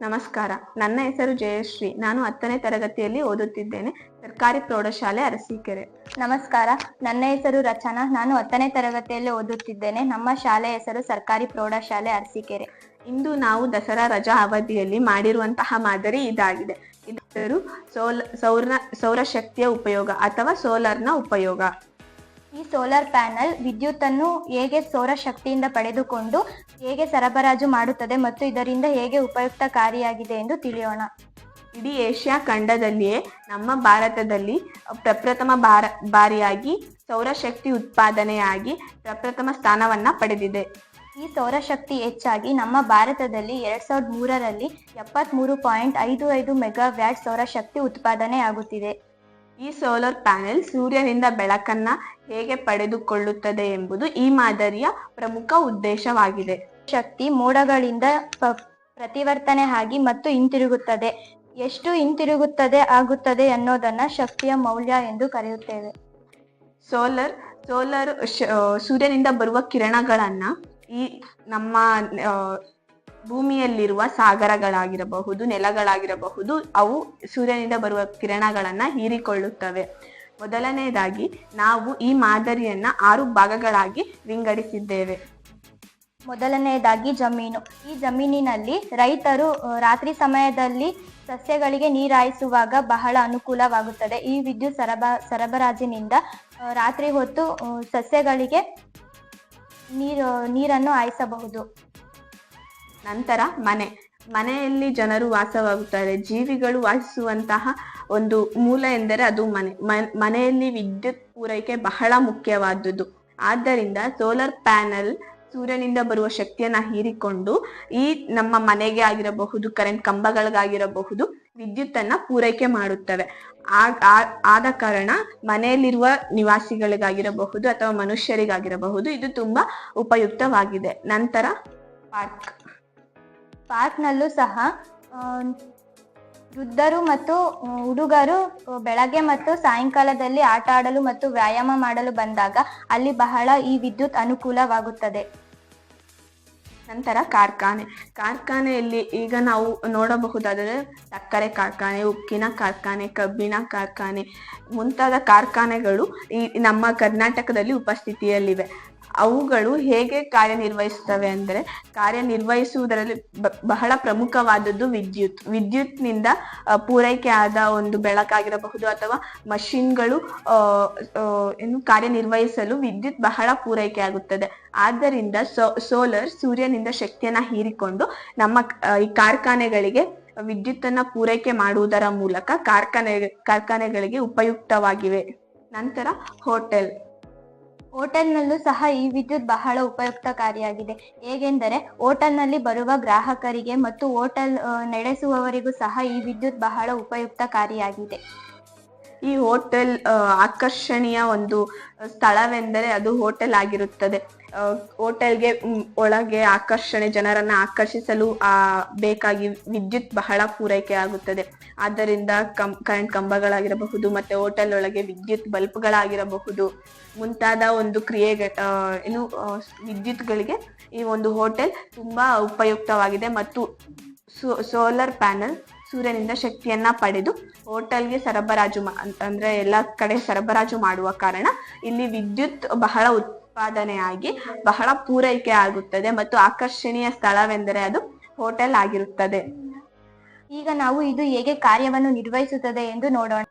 ನಮಸ್ಕಾರ. ನನ್ನ ಹೆಸರು ಜಯಶ್ರೀ. ನಾನು ಹತ್ತನೇ ತರಗತಿಯಲ್ಲಿ ಓದುತ್ತಿದ್ದೇನೆ. ಸರ್ಕಾರಿ ಪ್ರೌಢಶಾಲೆ ಅರಸೀಕೆರೆ. ನಮಸ್ಕಾರ. ನನ್ನ ಹೆಸರು ರಚನಾ. ನಾನು ಹತ್ತನೇ ತರಗತಿಯಲ್ಲಿ ಓದುತ್ತಿದ್ದೇನೆ. ನಮ್ಮ ಶಾಲೆ ಹೆಸರು ಸರ್ಕಾರಿ ಪ್ರೌಢಶಾಲೆ ಅರಸೀಕೆರೆ. ಇಂದು ನಾವು ದಸರಾ ರಜಾ ಅವಧಿಯಲ್ಲಿ ಮಾಡಿರುವಂತಹ ಮಾದರಿ ಇದಾಗಿದೆ. ಇದರ ಸೋಲ ಸೌರ ಸೌರಶಕ್ತಿಯ ಉಪಯೋಗ ಅಥವಾ ಸೋಲಾರ್ನ ಉಪಯೋಗ. ಈ ಸೋಲಾರ್ ಪ್ಯಾನಲ್ ವಿದ್ಯುತ್ತನ್ನು ಹೇಗೆ ಸೌರಶಕ್ತಿಯಿಂದ ಪಡೆದುಕೊಂಡು ಹೇಗೆ ಸರಬರಾಜು ಮಾಡುತ್ತದೆ ಮತ್ತು ಇದರಿಂದ ಹೇಗೆ ಉಪಯುಕ್ತಕಾರಿಯಾಗಿದೆ ಎಂದು ತಿಳಿಯೋಣ. ಇಡೀ ಏಷ್ಯಾ ಖಂಡದಲ್ಲಿಯೇ ನಮ್ಮ ಭಾರತದಲ್ಲಿ ಪ್ರಪ್ರಥಮ ಬಾರ ಬಾರಿಯಾಗಿ ಸೌರಶಕ್ತಿ ಉತ್ಪಾದನೆಯಾಗಿ ಪ್ರಪ್ರಥಮ ಸ್ಥಾನವನ್ನ ಪಡೆದಿದೆ. ಈ ಸೌರಶಕ್ತಿ ಹೆಚ್ಚಾಗಿ ನಮ್ಮ ಭಾರತದಲ್ಲಿ ಎರಡ್ ಸಾವಿರದ ಮೂರರಲ್ಲಿ ಎಪ್ಪತ್ಮೂರು ಪಾಯಿಂಟ್ ಐದು ಐದು ಮೆಗಾವ್ಯಾಟ್ ಸೌರಶಕ್ತಿ ಉತ್ಪಾದನೆ ಆಗುತ್ತಿದೆ ಈ ಸೋಲಾರ್ ಪ್ಯಾನೆಲ್ ಸೂರ್ಯನಿಂದ ಬೆಳಕನ್ನ ಹೇಗೆ ಪಡೆದುಕೊಳ್ಳುತ್ತದೆ ಎಂಬುದು ಈ ಮಾದರಿಯ ಪ್ರಮುಖ ಉದ್ದೇಶವಾಗಿದೆ. ಶಕ್ತಿ ಮೋಡಗಳಿಂದ ಪ್ರತಿವರ್ತನೆ ಆಗಿ ಮತ್ತು ಹಿಂತಿರುಗುತ್ತದೆ. ಎಷ್ಟು ಹಿಂತಿರುಗುತ್ತದೆ, ಆಗುತ್ತದೆ ಅನ್ನೋದನ್ನ ಶಕ್ತಿಯ ಮೌಲ್ಯ ಎಂದು ಕರೆಯುತ್ತೇವೆ. ಸೋಲರ್, ಸೋಲಾರ್ ಸೂರ್ಯನಿಂದ ಬರುವ ಕಿರಣಗಳನ್ನ ಈ ನಮ್ಮ ಭೂಮಿಯಲ್ಲಿರುವ ಸಾಗರಗಳಾಗಿರಬಹುದು, ನೆಲಗಳಾಗಿರಬಹುದು, ಅವು ಸೂರ್ಯನಿಂದ ಬರುವ ಕಿರಣಗಳನ್ನು ಹೀರಿಕೊಳ್ಳುತ್ತವೆ. ಮೊದಲನೆಯದಾಗಿ ನಾವು ಈ ಮಾದರಿಯನ್ನ ಆರು ಭಾಗಗಳಾಗಿ ವಿಂಗಡಿಸಿದ್ದೇವೆ. ಮೊದಲನೆಯದಾಗಿ ಜಮೀನು. ಈ ಜಮೀನಿನಲ್ಲಿ ರೈತರು ರಾತ್ರಿ ಸಮಯದಲ್ಲಿ ಸಸ್ಯಗಳಿಗೆ ನೀರಾಯಿಸುವಾಗ ಬಹಳ ಅನುಕೂಲವಾಗುತ್ತದೆ. ಈ ವಿದ್ಯುತ್ ಸರಬ, ಸರಬರಾಜಿನಿಂದ ರಾತ್ರಿ ಹೊತ್ತು ಸಸ್ಯಗಳಿಗೆ ನೀರು, ನೀರನ್ನು ಹಾಯಿಸಬಹುದು. ನಂತರ ಮನೆ. ಮನೆಯಲ್ಲಿ ಜನರು ವಾಸವಾಗುತ್ತಾರೆ. ಜೀವಿಗಳು ವಾಸಿಸುವಂತಹ ಒಂದು ಮೂಲ ಎಂದರೆ ಅದು ಮನೆ. ಮನೆಯಲ್ಲಿ ವಿದ್ಯುತ್ ಪೂರೈಕೆ ಬಹಳ ಮುಖ್ಯವಾದುದು ಆದ್ದರಿಂದ ಸೋಲಾರ್ ಪ್ಯಾನಲ್ ಸೂರ್ಯನಿಂದ ಬರುವ ಶಕ್ತಿಯನ್ನ ಹೀರಿಕೊಂಡು ಈ ನಮ್ಮ ಮನೆಗೆ ಆಗಿರಬಹುದು, ಕರೆಂಟ್ ಕಂಬಗಳಿಗಾಗಿರಬಹುದು ವಿದ್ಯುತ್ತನ್ನ ಪೂರೈಕೆ ಮಾಡುತ್ತವೆ. ಆದ ಕಾರಣ ಮನೆಯಲ್ಲಿರುವ ನಿವಾಸಿಗಳಿಗಾಗಿರಬಹುದು ಅಥವಾ ಮನುಷ್ಯರಿಗಾಗಿರಬಹುದು ಇದು ತುಂಬಾ ಉಪಯುಕ್ತವಾಗಿದೆ. ನಂತರ ಪಾರ್ಕ್. ಪಾರ್ಕ್ನಲ್ಲೂ ಸಹ ವೃದ್ಧರು ಮತ್ತು ಹುಡುಗರು ಬೆಳಗ್ಗೆ ಮತ್ತು ಸಾಯಂಕಾಲದಲ್ಲಿ ಆಟ ಆಡಲು ಮತ್ತು ವ್ಯಾಯಾಮ ಮಾಡಲು ಬಂದಾಗ ಅಲ್ಲಿ ಬಹಳ ಈ ವಿದ್ಯುತ್ ಅನುಕೂಲವಾಗುತ್ತದೆ. ನಂತರ ಕಾರ್ಖಾನೆ. ಕಾರ್ಖಾನೆಯಲ್ಲಿ ಈಗ ನಾವು ನೋಡಬಹುದಾದರೆ ಸಕ್ಕರೆ ಕಾರ್ಖಾನೆ, ಉಕ್ಕಿನ ಕಾರ್ಖಾನೆ, ಕಬ್ಬಿಣ ಕಾರ್ಖಾನೆ ಮುಂತಾದ ಕಾರ್ಖಾನೆಗಳು ಈ ನಮ್ಮ ಕರ್ನಾಟಕದಲ್ಲಿ ಉಪಸ್ಥಿತಿಯಲ್ಲಿವೆ. ಅವುಗಳು ಹೇಗೆ ಕಾರ್ಯನಿರ್ವಹಿಸುತ್ತವೆ ಅಂದರೆ ಕಾರ್ಯನಿರ್ವಹಿಸುವುದರಲ್ಲಿ ಬಹಳ ಪ್ರಮುಖವಾದದ್ದು ವಿದ್ಯುತ್. ವಿದ್ಯುತ್ನಿಂದ ಪೂರೈಕೆ ಆದ ಒಂದು ಬೆಳಕಾಗಿರಬಹುದು ಅಥವಾ ಮಷಿನ್ಗಳು ಏನು ಕಾರ್ಯನಿರ್ವಹಿಸಲು ವಿದ್ಯುತ್ ಬಹಳ ಪೂರೈಕೆ ಆಗುತ್ತದೆ. ಆದ್ದರಿಂದ ಸೋಲಾರ್ ಸೂರ್ಯನಿಂದ ಶಕ್ತಿಯನ್ನ ಹೀರಿಕೊಂಡು ನಮ್ಮ ಈ ಕಾರ್ಖಾನೆಗಳಿಗೆ ವಿದ್ಯುತ್ತನ್ನ ಪೂರೈಕೆ ಮಾಡುವುದರ ಮೂಲಕ ಕಾರ್ಖಾನೆ, ಕಾರ್ಖಾನೆಗಳಿಗೆ ಉಪಯುಕ್ತವಾಗಿವೆ. ನಂತರ ಹೋಟೆಲ್. ಹೋಟೆಲ್ನಲ್ಲೂ ಸಹ ಈ ವಿದ್ಯುತ್ ಬಹಳ ಉಪಯುಕ್ತಕಾರಿಯಾಗಿದೆ. ಹೇಗೆಂದರೆ ಹೋಟೆಲ್ನಲ್ಲಿ ಬರುವ ಗ್ರಾಹಕರಿಗೆ ಮತ್ತು ಹೋಟೆಲ್ ನಡೆಸುವವರಿಗೂ ಸಹ ಈ ವಿದ್ಯುತ್ ಬಹಳ ಉಪಯುಕ್ತಕಾರಿಯಾಗಿದೆ. ಈ ಹೋಟೆಲ್ ಆಕರ್ಷಣೀಯ ಒಂದು ಸ್ಥಳವೆಂದರೆ ಅದು ಹೋಟೆಲ್ ಆಗಿರುತ್ತದೆ. ಹೋಟೆಲ್ಗೆ ಒಳಗೆ ಆಕರ್ಷಣೆ, ಜನರನ್ನ ಆಕರ್ಷಿಸಲು, ಆ, ಬೇಕಾಗಿ ವಿದ್ಯುತ್ ಬಹಳ ಪೂರೈಕೆ ಆಗುತ್ತದೆ. ಆದ್ದರಿಂದ ಕಂ, ಕರೆಂಟ್ ಕಂಬಗಳಾಗಿರಬಹುದು, ಮತ್ತೆ ಹೋಟೆಲ್ ಒಳಗೆ ವಿದ್ಯುತ್ ಬಲ್ಬ್ಗಳಾಗಿರಬಹುದು. ಮುಂತಾದ ಒಂದು ಕ್ರಿಯೆಗೆ ಏನು ವಿದ್ಯುತ್ಗಳಿಗೆ ಈ ಒಂದು ಹೋಟೆಲ್ ತುಂಬಾ ಉಪಯುಕ್ತವಾಗಿದೆ. ಮತ್ತು ಸೋಲಾರ್ ಪ್ಯಾನಲ್ ಸೂರ್ಯನಿಂದ ಶಕ್ತಿಯನ್ನ ಪಡೆದು ಹೋಟೆಲ್ಗೆ ಸರಬರಾಜು ಅಂದ್ರೆ ಎಲ್ಲ ಕಡೆ ಸರಬರಾಜು ಮಾಡುವ ಕಾರಣ ಇಲ್ಲಿ ವಿದ್ಯುತ್ ಬಹಳ ಉತ್ಪಾದನೆಯಾಗಿ ಬಹಳ ಪೂರೈಕೆ ಆಗುತ್ತದೆ ಮತ್ತು ಆಕರ್ಷಣೀಯ ಸ್ಥಳವೆಂದರೆ ಅದು ಹೋಟೆಲ್ ಆಗಿರುತ್ತದೆ. ಈಗ ನಾವು ಇದು ಹೇಗೆ ಕಾರ್ಯವನ್ನು ನಿರ್ವಹಿಸುತ್ತದೆ ಎಂದು ನೋಡೋಣ.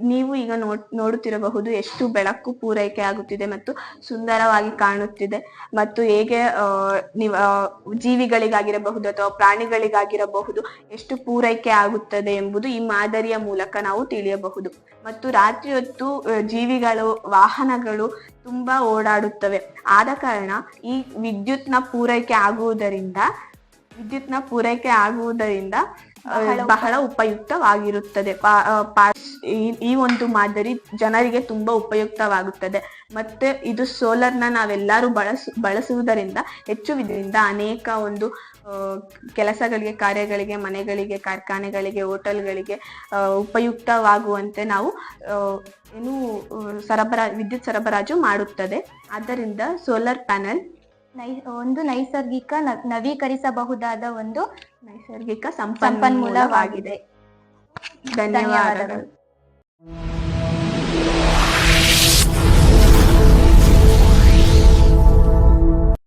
ನೀವು ಈಗ ನೋಡ್ ನೋಡುತ್ತಿರಬಹುದು ಎಷ್ಟು ಬೆಳಕು ಪೂರೈಕೆ ಆಗುತ್ತಿದೆ ಮತ್ತು ಸುಂದರವಾಗಿ ಕಾಣುತ್ತಿದೆ. ಮತ್ತು ಹೇಗೆ ನೀವು ಜೀವಿಗಳಿಗಾಗಿರಬಹುದು ಅಥವಾ ಪ್ರಾಣಿಗಳಿಗಾಗಿರಬಹುದು ಎಷ್ಟು ಪೂರೈಕೆ ಆಗುತ್ತದೆ ಎಂಬುದು ಈ ಮಾದರಿಯ ಮೂಲಕ ನಾವು ತಿಳಿಯಬಹುದು. ಮತ್ತು ರಾತ್ರಿ ಹೊತ್ತು ಜೀವಿಗಳು, ವಾಹನಗಳು ತುಂಬಾ ಓಡಾಡುತ್ತವೆ. ಆದ ಕಾರಣ ಈ ವಿದ್ಯುತ್ನ ಪೂರೈಕೆ ಆಗುವುದರಿಂದ, ವಿದ್ಯುತ್ನ ಪೂರೈಕೆ ಆಗುವುದರಿಂದ ಬಹಳ ಉಪಯುಕ್ತವಾಗಿರುತ್ತದೆ. ಈ- ಒಂದು ಮಾದರಿ ಜನರಿಗೆ ತುಂಬಾ ಉಪಯುಕ್ತವಾಗುತ್ತದೆ. ಮತ್ತೆ ಇದು ಸೋಲಾರ್ನ ನಾವೆಲ್ಲರೂ ಬಳಸ ಬಳಸುವುದರಿಂದ ಹೆಚ್ಚು ಇದರಿಂದ ಅನೇಕ ಒಂದು ಕೆಲಸಗಳಿಗೆ ಕಾರ್ಯಗಳಿಗೆ ಮನೆಗಳಿಗೆ ಕಾರ್ಖಾನೆಗಳಿಗೆ ಹೋಟೆಲ್ಗಳಿಗೆ ಉಪಯುಕ್ತವಾಗುವಂತೆ ನಾವು ಏನು ಸರಬರಾ ವಿದ್ಯುತ್ ಸರಬರಾಜು ಮಾಡುತ್ತದೆ. ಆದ್ದರಿಂದ ಸೋಲಾರ್ ಪ್ಯಾನೆಲ್ ನೈ ಒಂದು ನೈಸರ್ಗಿಕ ನವೀಕರಿಸಬಹುದಾದ ಒಂದು ನೈಸರ್ಗಿಕ ಸಂಪನ್ಮೂಲವಾಗಿದೆ. ಧನ್ಯವಾದಗಳು.